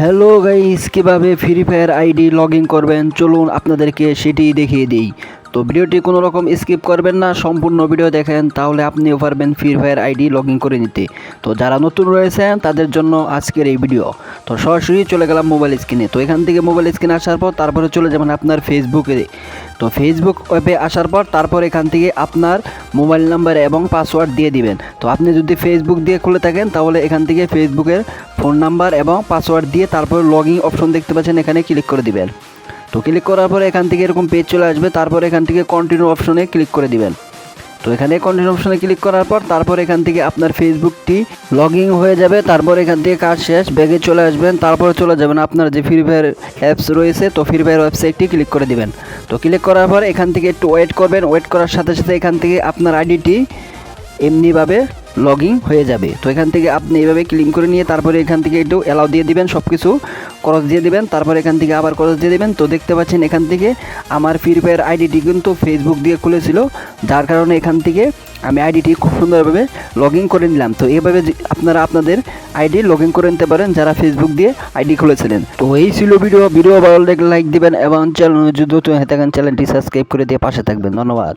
Hello guys কীভাবে free fire ID log করবেন? চলুন আপনাদেরকে সেটি দেখিয়ে দিই। তো ভিডিওটি কোনো রকম স্কিপ করবেন না, সম্পূর্ণ ভিডিও দেখেন, তাহলে আপনিও পারবেন ফ্রি ফায়ার আইডি লগ করে নিতে। তো যারা নতুন রয়েছেন, তাদের জন্য আজকের এই ভিডিও। তো সরাসরি চলে গেলাম মোবাইল স্ক্রিনে তো এখান থেকে মোবাইল স্ক্রিনে আসার পর তারপরে চলে যাবেন আপনার ফেসবুকে তো ফেসবুক ওয়েবে আসার পর তারপর এখান থেকে আপনার মোবাইল নাম্বার এবং পাসওয়ার্ড দিয়ে দিবেন। তো আপনি যদি ফেসবুক দিয়ে খুলে থাকেন, তাহলে এখান থেকে ফেসবুকের ফোন নাম্বার এবং পাসওয়ার্ড দিয়ে তারপর লগ অপশন দেখতে পাচ্ছেন, এখানে ক্লিক করে দিবেন। তো ক্লিক করার পরে এখান থেকে এরকম পেজ চলে আসবে, তারপর এখান থেকে কন্টিনিউ অপশনে ক্লিক করে দিবেন। তো এখানে কন্টিনিউ অপশনে ক্লিক করার পর তারপর এখান থেকে আপনার ফেসবুকটি লগ ইন হয়ে যাবে, তারপর এখান থেকে কাজ শেষ ব্যাগে চলে আসবেন, তারপর চলে যাবেন আপনার যে ফ্রি ফায়ার অ্যাপস রয়েছে, তো ফ্রি ফায়ার ওয়েবসাইটটি ক্লিক করে দিবেন। তো ক্লিক করার পর এখান থেকে একটু ওয়েট করবেন ওয়েট করার সাথে সাথে এখান থেকে আপনার আইডিটি এমনিভাবে লগ ইন হয়ে যাবে। তো এখান থেকে আপনি এইভাবে ক্লিন করে নিয়ে তারপরে এখান থেকে একটু অ্যালাউ দিয়ে দিবেন সব কিছু ক্রস দিয়ে দেবেন, তারপর এখান থেকে আবার ক্রস দিয়ে দেবেন। তো দেখতে পাচ্ছেন এখান থেকে আমার ফ্রি ফায়ার আইডিটি কিন্তু ফেসবুক দিয়ে খুলেছিল। যার কারণে এখান থেকে আমি আইডিটি খুব সুন্দরভাবে লগ ইন করে নিলাম। তো এইভাবে আপনারা আপনাদের আইডি লগ ইন করে নিতে পারেন, যারা ফেসবুক দিয়ে আইডি খুলেছিলেন। তো এই ছিল ভিডিও। ভিডিও ভালো লাগলে লাইক দিবেন এবং চ্যানেল যদি থাকেন চ্যানেলটি সাবস্ক্রাইব করে দিয়ে পাশে থাকবেন। ধন্যবাদ।